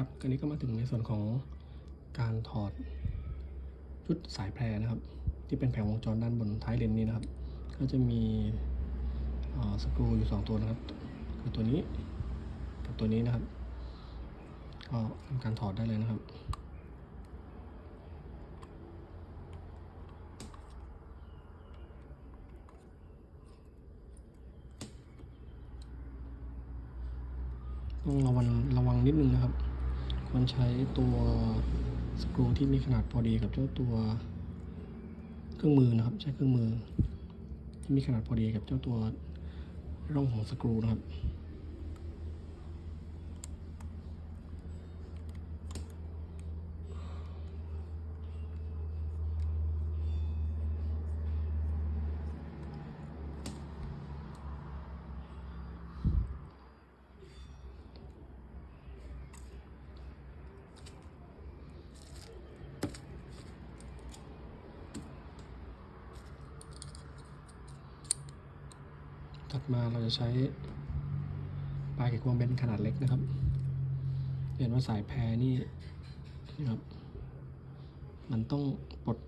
ครับคราวนี้ก็มาถึงในส่วนของการถอดชุดสายแพรนะครับ ที่เป็นแผงวงจรด้านบนท้ายเลนนี้นะครับ ก็จะมีสกรูอยู่สองตัวนะครับ คือตัวนี้กับตัวนี้นะครับ ก็ทำการถอดได้เลยนะครับต้องระวังระวังนิดนึงนะครับ ควรใช้ตัวสกรูที่มีขนาดพอดีกับเจ้าตัวเครื่องมือนะครับ ใช้เครื่องมือ ที่มีขนาดพอดีกับเจ้าตัวร่องของสกรูนะครับ ถัดมาเราจะใช้ปลายเก็บควงเป็นขนาดเล็กนะครับ เห็นว่าสายแพรนี่นะครับ มันต้องปลด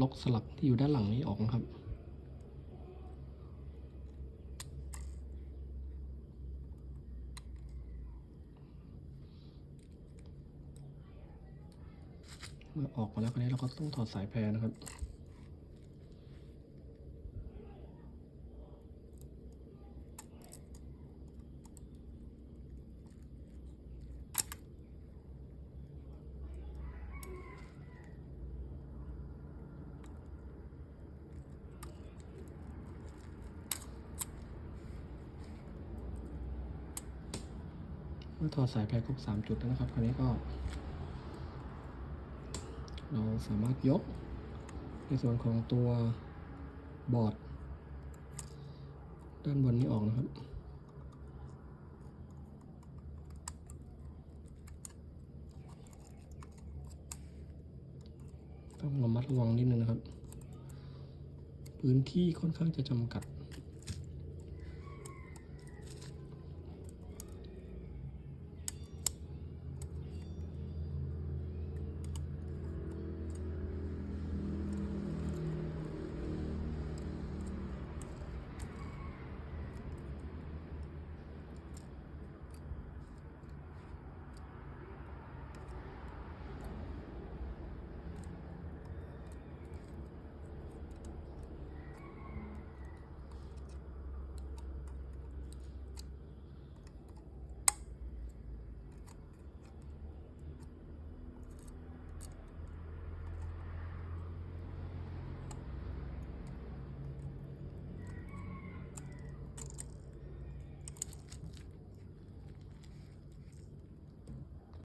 ล็อกสลักที่อยู่ด้านหลังนี้ออกนะครับเมื่อออกมาแล้วคราวนี้เราก็ต้องถอดสายแพรนะครับ เมื่อถอดสายแพรครบสามจุดแล้วนะครับ คราวนี้ก็ เราสามารถยกในส่วนของตัวบอร์ด ด้านบนนี้ออกนะครับต้องระมัดระวังนิดนึงนะครับ พื้นที่ค่อนข้างจะจำกัด